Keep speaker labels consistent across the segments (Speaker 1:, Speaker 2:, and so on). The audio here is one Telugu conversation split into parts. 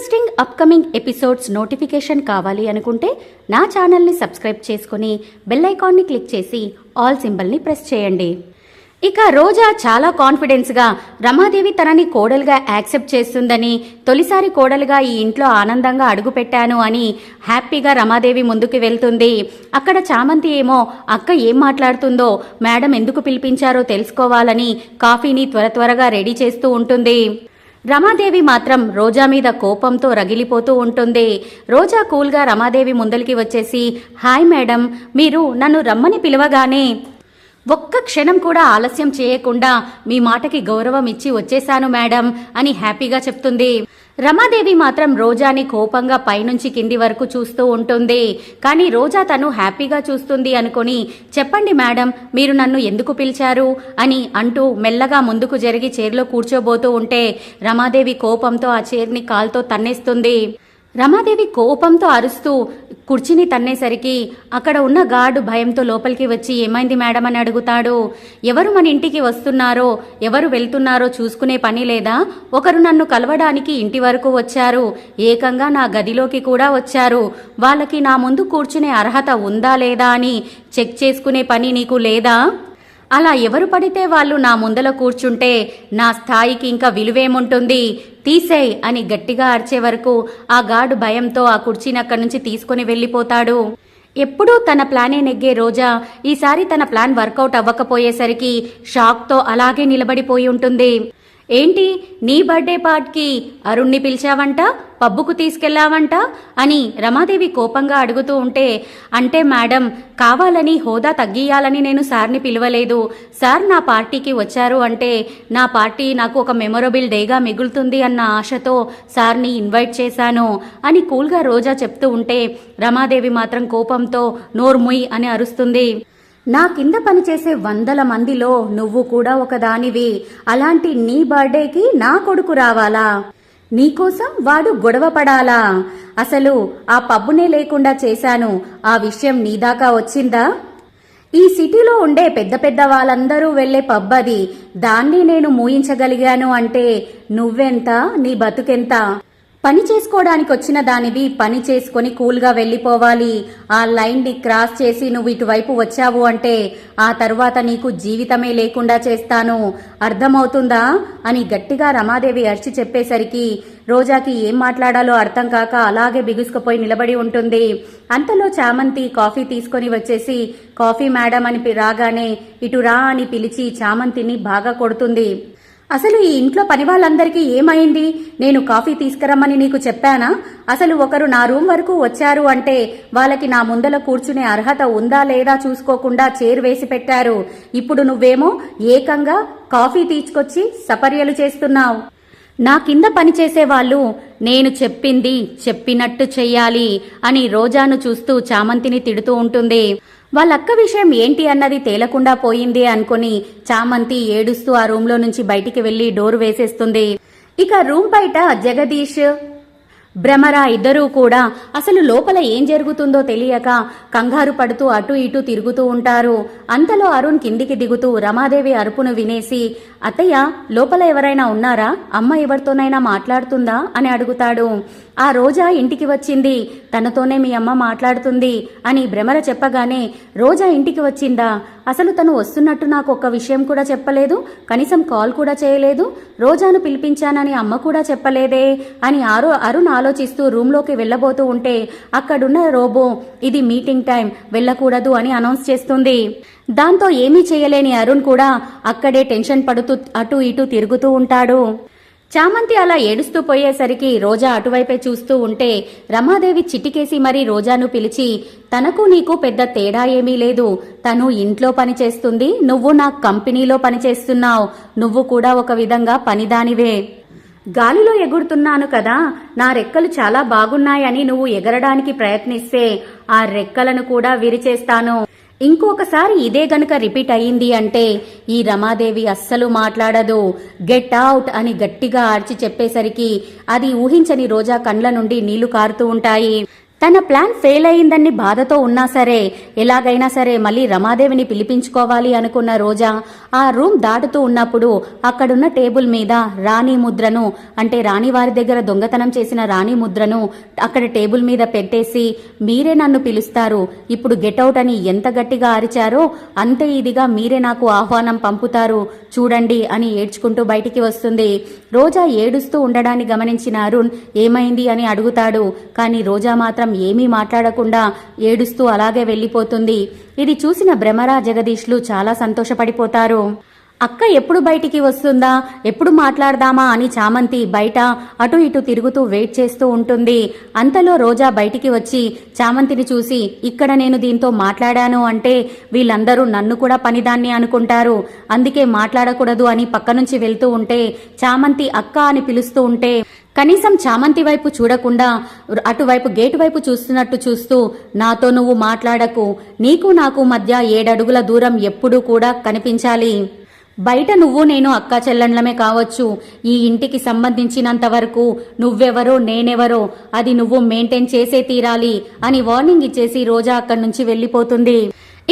Speaker 1: ఇంట్రెస్టింగ్ అప్కమింగ్ ఎపిసోడ్స్ నోటిఫికేషన్ కావాలి అనుకుంటే నా ఛానల్ని సబ్స్క్రైబ్ చేసుకుని బెల్ ఐకాన్ని క్లిక్ చేసి ఆల్ సింబల్ని ప్రెస్ చేయండి. ఇక రోజా చాలా కాన్ఫిడెన్స్గా రమాదేవి తనని కోడలుగా యాక్సెప్ట్ చేస్తుందని తొలిసారి కోడలుగా ఈ ఇంట్లో ఆనందంగా అడుగుపెట్టాను అని హ్యాపీగా రమాదేవి ముందుకు వెళ్తుంది. అక్కడ చామంతి ఏమో అక్క ఏం మాట్లాడుతుందో మేడం ఎందుకు పిలిపించారో తెలుసుకోవాలని కాఫీని త్వర త్వరగా రెడీ చేస్తూ ఉంటుంది. రమాదేవి మాత్రం రోజా మీద కోపంతో రగిలిపోతూ ఉంటుంది. రోజా కూల్గా రమాదేవి ముందలికి వచ్చేసి హాయ్ మేడం మీరు నన్ను రమ్మని పిలవగానే ఒక్క క్షణం కూడా ఆలస్యం చేయకుండా మీ మాటకి గౌరవం ఇచ్చి వచ్చేశాను మేడం అని హ్యాపీగా చెప్తుంది. రమాదేవి మాత్రం రోజాని కోపంగా పైనుంచి కింది వరకు చూస్తూ ఉంటుంది. కానీ రోజా తను హ్యాపీగా చూస్తుంది అనుకొని చెప్పండి మేడం మీరు నన్ను ఎందుకు పిలిచారు? అని అంటూ మెల్లగా ముందుకు జరిగి చైర్లో కూర్చోబోతూ ఉంటే రమాదేవి కోపంతో ఆ చైర్ని కాల్తో తన్నేస్తుంది. రమాదేవి కోపంతో అరుస్తూ కుర్చీని తన్నేసరికి అక్కడ ఉన్న గార్డు భయంతో లోపలికి వచ్చి ఏమైంది మేడం? అని అడుగుతాడు. ఎవరు మన ఇంటికి వస్తున్నారో ఎవరు వెళ్తున్నారో చూసుకునే పని లేదా? ఒకరు నన్ను కలవడానికి ఇంటి వరకు వచ్చారు. ఏకంగా నా గదిలోకి కూడా వచ్చారు. వాళ్ళకి నా ముందు కూర్చునే అర్హత ఉందా లేదా అని చెక్ చేసుకునే పని నీకు లేదా? అలా ఎవరు పడితే వాళ్ళు నా ముందల కూర్చుంటే నా స్థాయికి ఇంకా విలువేముంటుంది? తీసేయ్ అని గట్టిగా అరిచే వరకు ఆ గాడు భయంతో ఆ కుర్చీని అక్కడి నుంచి తీసుకుని వెళ్ళిపోతాడు. ఎప్పుడూ తన ప్లానే నెగ్గే రోజా ఈసారి తన ప్లాన్ వర్కౌట్ అవ్వకపోయేసరికి షాక్తో అలాగే నిలబడిపోయి ఉంటుంది. ఏంటి నీ బర్త్డే పార్ట్కి అరుణ్ణి పిలిచావంట పబ్బుకు తీసుకెళ్ళావంట అని రమాదేవి కోపంగా అడుగుతూ ఉంటే అంటే మేడం కావాలని హోదా తగ్గియాలని నేను సార్ని పిలవలేదు. సార్ నా పార్టీకి వచ్చారు అంటే నా పార్టీ నాకు ఒక మెమొరబుల్ డేగా మిగులుతుంది అన్న ఆశతో సార్ని ఇన్వైట్ చేశాను అని కూల్గా రోజా చెప్తూ ఉంటే రమాదేవి మాత్రం కోపంతో నోర్ముయ్ అని అరుస్తుంది. నా కింద పనిచేసే వందల మందిలో నువ్వు కూడా ఒకదానివి. అలాంటి నీ బర్త్డేకి నా కొడుకు రావాలా? నీకోసం వాడు గొడవ పడాలా? అసలు ఆ పబ్బునే లేకుండా చేశాను. ఆ విషయం నీ దాకా వచ్చిందా? ఈ సిటీలో ఉండే పెద్ద పెద్ద వాళ్ళందరూ వెళ్ళే పబ్ అది. దాన్ని నేను మూయించగలిగాను అంటే నువ్వెంత నీ బతుకెంత? పని చేసుకోవడానికి వచ్చిన దానివి పని చేసుకొని కూల్గా వెళ్ళిపోవాలి. ఆ లైన్ని క్రాస్ చేసి నువ్వు ఇటువైపు వచ్చావు అంటే ఆ తర్వాత నీకు జీవితమే లేకుండా చేస్తాను. అర్థమవుతుందా? అని గట్టిగా రమాదేవి అరిచి చెప్పేసరికి రోజాకి ఏం మాట్లాడాలో అర్థం కాక అలాగే బిగుసుకుపోయి నిలబడి ఉంటుంది. అంతలో చామంతి కాఫీ తీసుకొని వచ్చేసి కాఫీ మేడం అని రాగానే ఇటు రా అని పిలిచి చామంతిని బాగా కొడుతుంది. అసలు ఈ ఇంట్లో పని వాళ్ళందరికీ ఏమైంది? నేను కాఫీ తీసుకురమ్మని నీకు చెప్పానా? అసలు ఒకరు నా రూమ్ వరకు వచ్చారు అంటే వాళ్ళకి నా ముందల కూర్చునే అర్హత ఉందా లేదా చూసుకోకుండా చేరు వేసి పెట్టారు. ఇప్పుడు నువ్వేమో ఏకంగా కాఫీ తీసుకొచ్చి సపర్యలు చేస్తున్నావు. నా కింద పనిచేసే వాళ్ళు నేను చెప్పింది చెప్పినట్టు చెయ్యాలి అని రోజాను చూస్తూ చామంతిని తిడుతూ ఉంటుంది. వాళ్ళక్క విషయం ఏంటి అన్నది తేలకుండా పోయింది అనుకుని చామంతి ఏడుస్తూ ఆ రూమ్లో నుంచి బయటికి వెళ్ళి డోర్ వేసేస్తుంది. ఇక రూమ్ బయట జగదీష్ భ్రమర ఇద్దరూ కూడా అసలు లోపల ఏం జరుగుతుందో తెలియక కంగారు పడుతూ అటు ఇటు తిరుగుతూ ఉంటారు. అంతలో అరుణ్ కిందికి దిగుతూ రమాదేవి అరుపును వినేసి అత్తయ్య లోపల ఎవరైనా ఉన్నారా? అమ్మ ఎవరితోనైనా మాట్లాడుతుందా? అని అడుగుతాడు. ఆ రోజా ఇంటికి వచ్చింది. తనతోనే మీ అమ్మ మాట్లాడుతుంది అని భ్రమర చెప్పగానే రోజా ఇంటికి వచ్చిందా? అసలు తను వస్తున్నట్టు నాకు ఒక్క విషయం కూడా చెప్పలేదు కనీసం కాల్ కూడా చేయలేదు రోజాను పిలిపించానని అమ్మ కూడా చెప్పలేదే అని ఆరో అరుణ్ ఆలోచిస్తూ రూమ్లోకి వెళ్ళబోతూ ఉంటే అక్కడున్న రోబో ఇది మీటింగ్ టైం వెళ్ళకూడదు అని అనౌన్స్ చేస్తుంది. దాంతో ఏమీ చేయలేని అరుణ్ కూడా అక్కడే టెన్షన్ పడుతూ అటు ఇటు తిరుగుతూ ఉంటాడు. చామంతి అలా ఏడుస్తూ పోయేసరికి రోజా అటువైపే చూస్తూ ఉంటే రమాదేవి చిటికేసి మరీ రోజాను పిలిచి తనకు నీకు పెద్ద తేడా ఏమీ లేదు. తను ఇంట్లో పనిచేస్తుంది నువ్వు నా కంపెనీలో పనిచేస్తున్నావు నువ్వు కూడా ఒక విధంగా పనిదానివే. గాలిలో ఎగురుతున్నాను కదా నా రెక్కలు చాలా బాగున్నాయని నువ్వు ఎగరడానికి ప్రయత్నిస్తే ఆ రెక్కలను కూడా విరిచేస్తాను. ఇంకొకసారి ఇదే గనుక రిపీట్ అయ్యింది అంటే ఈ రమాదేవి అస్సలు మాట్లాడదు. గెట్ అవుట్ అని గట్టిగా ఆర్చి చెప్పేసరికి అది ఊహించని రోజా కండ్ల నుండి నీళ్ళు కారుతూ ఉంటాయి. తన ప్లాన్ ఫెయిల్ అయిందని బాధతో ఉన్నా సరే ఎలాగైనా సరే మళ్ళీ రమాదేవిని పిలిపించుకోవాలి అనుకున్న రోజా ఆ రూమ్ దాటుతూ ఉన్నప్పుడు అక్కడున్న టేబుల్ మీద రాణి ముద్రను అంటే రాణి వారి దగ్గర దొంగతనం చేసిన రాణి ముద్రను అక్కడ టేబుల్ మీద పెట్టేసి మీరే నన్ను పిలుస్తారు. ఇప్పుడు గెటౌట్ అని ఎంత గట్టిగా అరిచారో అంతే ఇదిగా మీరే నాకు ఆహ్వానం పంపుతారు. చూడండి అని ఏడ్చుకుంటూ బయటికి వస్తుంది. రోజా ఏడుస్తూ ఉండడాన్ని గమనించిన అరుణ్ ఏమైంది? అని అడుగుతాడు. కానీ రోజా మాత్రం ఏమీ మాట్లాడకుండా ఏడుస్తూ అలాగే వెళ్ళిపోతుంది. ఇది చూసిన భ్రమరా జగదీష్లు చాలా సంతోషపడిపోతారు. అక్క ఎప్పుడు బయటికి వస్తుందా? ఎప్పుడు మాట్లాడదామా అని చామంతి బయట అటు ఇటు తిరుగుతూ వెయిట్ చేస్తూ ఉంటుంది. అంతలో రోజా బయటికి వచ్చి చామంతిని చూసి ఇక్కడ నేను దీంతో మాట్లాడాను అంటే వీళ్ళందరూ నన్ను కూడా పనిదాన్ని అనుకుంటారు. అందుకే మాట్లాడకూడదు అని పక్క నుంచి వెళ్తూ ఉంటే చామంతి అక్క అని పిలుస్తూ ఉంటే కనీసం చామంతి వైపు చూడకుండా అటువైపు గేటు వైపు చూస్తున్నట్టు చూస్తూ నాతో నువ్వు మాట్లాడకు. నీకు నాకు మధ్య ఏడడుగుల దూరం ఎప్పుడూ కూడా కనిపించాలి. బయట నువ్వు నేను అక్కా చెల్లెండ్లమే కావచ్చు. ఈ ఇంటికి సంబంధించినంత వరకు నువ్వెవరో నేనెవరో అది నువ్వు మెయింటైన్ చేసే తీరాలి అని వార్నింగ్ ఇచ్చేసి రోజా అక్కడి నుంచి వెళ్ళిపోతుంది.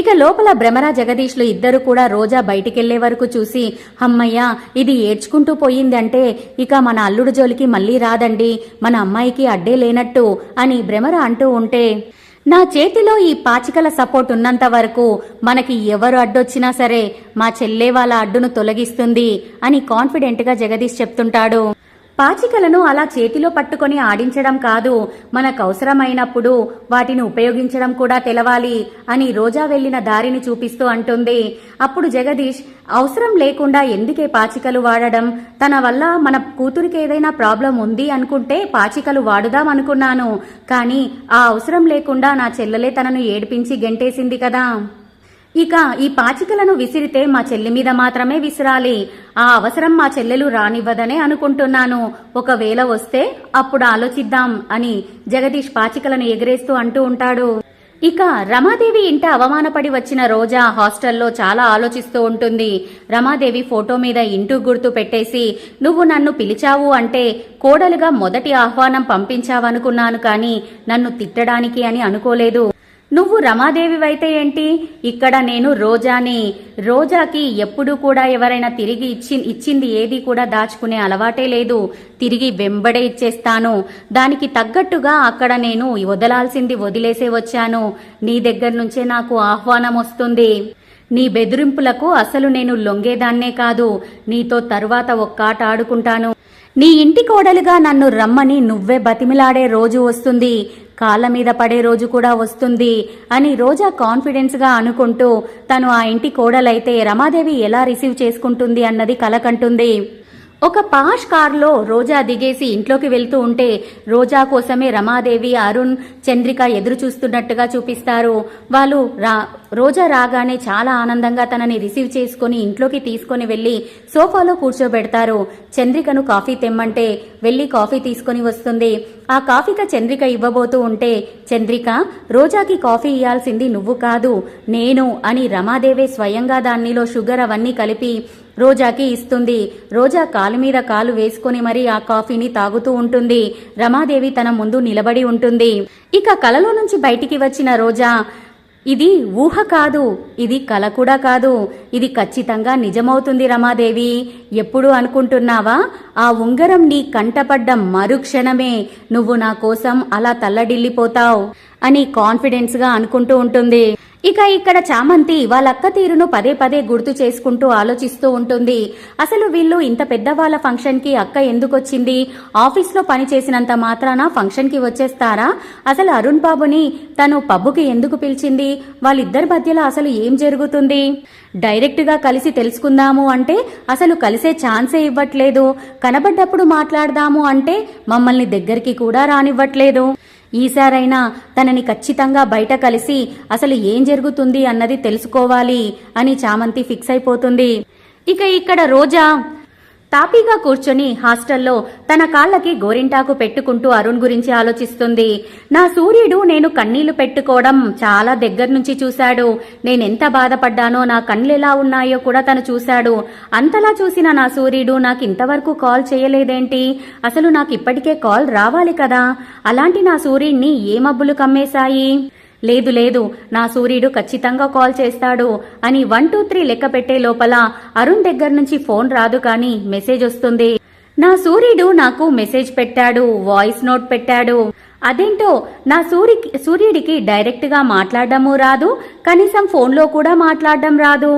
Speaker 1: ఇక లోపల భ్రమరా జగదీష్లు ఇద్దరు కూడా రోజా బయటికెళ్ళే వరకు చూసి అమ్మయ్య ఇది ఏడ్చుకుంటూ పోయిందంటే ఇక మన అల్లుడు జోలికి మళ్ళీ రాదండి. మన అమ్మాయికి అడ్డే లేనట్టు అని భ్రమర అంటూ ఉంటే నా చేతిలో ఈ పాచికల సపోర్ట్ ఉన్నంత వరకు మనకి ఎవరు అడ్డొచ్చినా సరే మా చెల్లె వాళ్ళ అడ్డును తొలగిస్తుంది అని కాన్ఫిడెంట్గా జగదీష్ చెప్తుంటాడు. పాచికలను అలా చేతిలో పట్టుకొని ఆడించడం కాదు. మనకు అవసరమైనప్పుడు వాటిని ఉపయోగించడం కూడా తెలవాలి అని రోజా వెళ్ళిన దారిని చూపిస్తూ అంటుంది. అప్పుడు జగదీష్ అవసరం లేకుండా ఎందుకే పాచికలు వాడడం? తన వల్ల మన కూతురికి ఏదైనా ప్రాబ్లం ఉంది అనుకుంటే పాచికలు వాడుదాం అనుకున్నాను. కానీ ఆ అవసరం లేకుండా నా చెల్లెలే తనను ఏడిపించి గెంటేసింది కదా. ఇక ఈ పాచికలను విసిరితే మా చెల్లి మీద మాత్రమే విసిరాలి. ఆ అవసరం మా చెల్లెలు రానివ్వదనే అనుకుంటున్నాను. ఒకవేళ వస్తే అప్పుడు ఆలోచిద్దాం అని జగదీష్ పాచికలను ఎగరేస్తూ అంటూ ఉంటాడు. ఇక రమాదేవి ఇంట అవమానపడి వచ్చిన రోజా హాస్టల్లో చాలా ఆలోచిస్తూ ఉంటుంది. రమాదేవి ఫోటో మీద ఇంటూ గుర్తు పెట్టేసి నువ్వు నన్ను పిలిచావు అంటే కోడలుగా మొదటి ఆహ్వానం పంపించావనుకున్నాను కానీ నన్ను తిట్టడానికి అని అనుకోలేదు. నువ్వు రమాదేవివైతే ఏంటి? ఇక్కడ నేను రోజాని. రోజాకి ఎప్పుడు కూడా ఎవరైనా తిరిగి ఇచ్చి ఇచ్చింది ఏది కూడా దాచుకునే అలవాటే లేదు. తిరిగి వెంబడే ఇచ్చేస్తాను. దానికి తగ్గట్టుగా అక్కడ నేను వదలాల్సింది వదిలేసే వచ్చాను. నీ దగ్గర నుంచే నాకు ఆహ్వానం వస్తుంది. నీ బెదిరింపులకు అసలు నేను లొంగేదాన్నే కాదు. నీతో తరువాత ఒక్కాట ఆడుకుంటాను. నీ ఇంటి కోడలుగా నన్ను రమ్మని నువ్వే బతిమిలాడే రోజు వస్తుంది. కాళ్ళ మీద పడే రోజు కూడా వస్తుంది అని రోజా కాన్ఫిడెన్స్గా అనుకుంటూ తను ఆ ఇంటి కోడలైతే రమాదేవి ఎలా రిసీవ్ చేసుకుంటుంది అన్నది కలకంటుంది. ఒక పాష్ కార్లో రోజా దిగేసి ఇంట్లోకి వెళ్తూ ఉంటే రోజా కోసమే రమాదేవి అరుణ్ చంద్రిక ఎదురు చూస్తున్నట్టుగా చూపిస్తారు. వాళ్ళు రా రోజా రాగానే చాలా ఆనందంగా తనని రిసీవ్ చేసుకుని ఇంట్లోకి తీసుకొని వెళ్ళి సోఫాలో కూర్చోబెడతారు. చంద్రికను కాఫీ తెమ్మంటే వెళ్ళి కాఫీ తీసుకొని వస్తుంది. ఆ కాఫీక చంద్రిక ఇవ్వబోతూ ఉంటే చంద్రిక రోజాకి కాఫీ ఇవ్వాల్సింది నువ్వు కాదు నేను అని రమాదేవే స్వయంగా దానిలో షుగర్ అవన్నీ కలిపి రోజాకి ఇస్తుంది. రోజా కాలు మీద కాలు వేసుకొని మరీ ఆ కాఫీని తాగుతూ ఉంటుంది. రమాదేవి తన ముందు నిలబడి ఉంటుంది. ఇక కలలో నుంచి బయటికి వచ్చిన రోజా ఇది ఊహ కాదు ఇది కల కూడా కాదు. ఇది ఖచ్చితంగా నిజమవుతుంది రమాదేవి. ఎప్పుడు అనుకుంటున్నావా? ఆ ఉంగరం నీ కంటపడ్డ మరుక్షణమే. నువ్వు నా కోసం అలా తల్లడిల్లిపోతావు అని కాన్ఫిడెన్స్గా అనుకుంటూ ఉంటుంది. ఇక ఇక్కడ చామంతి వాళ్ళక్క తీరును పదే పదే గుర్తు చేసుకుంటూ ఆలోచిస్తూ ఉంటుంది. అసలు వీళ్ళు ఇంత పెద్ద వాళ్ళ ఫంక్షన్కి అక్క ఎందుకొచ్చింది? ఆఫీస్లో పని చేసినంత మాత్రాన ఫంక్షన్కి వచ్చేస్తారా? అసలు అరుణ్ బాబుని తను పబ్బుకి ఎందుకు పిలిచింది? వాళ్ళిద్దరి మధ్యలో అసలు ఏం జరుగుతుంది? డైరెక్ట్గా కలిసి తెలుసుకుందాము అంటే అసలు కలిసే ఛాన్సే ఇవ్వట్లేదు. కనబడ్డప్పుడు మాట్లాడదాము అంటే మమ్మల్ని దగ్గరికి కూడా రానివ్వట్లేదు. ఈసారైనా తనని ఖచ్చితంగా బయట కలిసి అసలు ఏం జరుగుతుంది అన్నది తెలుసుకోవాలి అని చామంతి ఫిక్స్ అయిపోతుంది. ఇక ఇక్కడ రోజా తాపీగా కూర్చొని హాస్టల్లో తన కాళ్ళకి గోరింటాకు పెట్టుకుంటూ అరుణ్ గురించి ఆలోచిస్తుంది. నా సూర్యుడు నేను కన్నీళ్ళు పెట్టుకోవడం చాలా దగ్గర నుంచి చూశాడు. నేనెంత బాధపడ్డానో నా కళ్ళు ఎలా ఉన్నాయో కూడా తను చూశాడు. అంతలా చూసిన నా సూర్యుడు నాకు ఇంతవరకు కాల్ చేయలేదేంటి? అసలు నాకు ఇప్పటికే కాల్ రావాలి కదా? అలాంటి నా సూర్యుడిని ఏ మబ్బులు కమ్మేశాయి? లేదు లేదు నా సూర్యుడు ఖచ్చితంగా కాల్ చేస్తాడు అని వన్ టూ త్రీ లెక్క పెట్టే లోపల అరుణ్ దగ్గర నుంచి ఫోన్ రాదు కానీ మెసేజ్ వస్తుంది. నా సూర్యుడు నాకు మెసేజ్ పెట్టాడు వాయిస్ నోట్ పెట్టాడు. అదేంటో నా సూర్య సూర్యుడికి డైరెక్ట్గా మాట్లాడడము రాదు కనీసం ఫోన్లో కూడా మాట్లాడడం రాదు.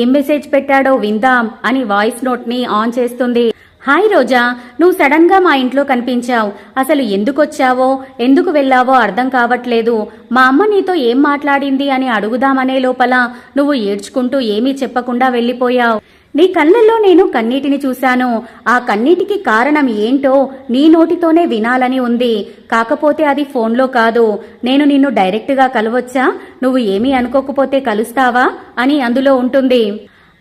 Speaker 1: ఏం మెసేజ్ పెట్టాడో విందాం అని వాయిస్ నోట్ని ఆన్ చేస్తుంది. హాయ్ రోజా నువ్వు సడన్గా మా ఇంట్లో కనిపించావు. అసలు ఎందుకు వచ్చావో ఎందుకు వెళ్ళావో అర్థం కావట్లేదు. మా అమ్మ నీతో ఏం మాట్లాడింది అని అడుగుదామనే లోపల నువ్వు ఏడ్చుకుంటూ ఏమీ చెప్పకుండా వెళ్ళిపోయావు. నీ కళ్ళల్లో నేను కన్నీటిని చూశాను. ఆ కన్నీటికి కారణం ఏంటో నీ నోటితోనే వినాలని ఉంది. కాకపోతే అది ఫోన్లో కాదు. నేను నిన్ను డైరెక్ట్గా కలవచ్చా? నువ్వు ఏమీ అనుకోకపోతే కలుస్తావా? అని అందులో ఉంటుంది.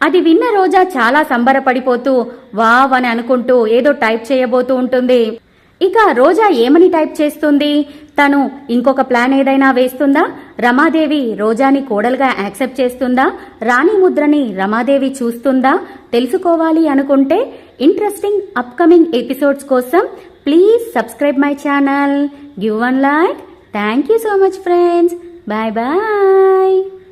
Speaker 1: అది విన్న రోజా చాలా సంబరపడిపోతూ వావ్ అని అనుకుంటూ ఏదో టైప్ చేయబోతూ ఉంటుంది. ఇక రోజా ఏమని టైప్ చేస్తుంది? తను ఇంకొక ప్లాన్ ఏదైనా వేస్తుందా? రమాదేవి రోజాని కోడలుగా యాక్సెప్ట్ చేస్తుందా? రాణి ముద్రని రమాదేవి చూస్తుందా? తెలుసుకోవాలి అనుకుంటే ఇంట్రెస్టింగ్ అప్కమింగ్ ఎపిసోడ్స్ కోసం please subscribe my channel. Give one like. Thank you so much friends. Bye bye.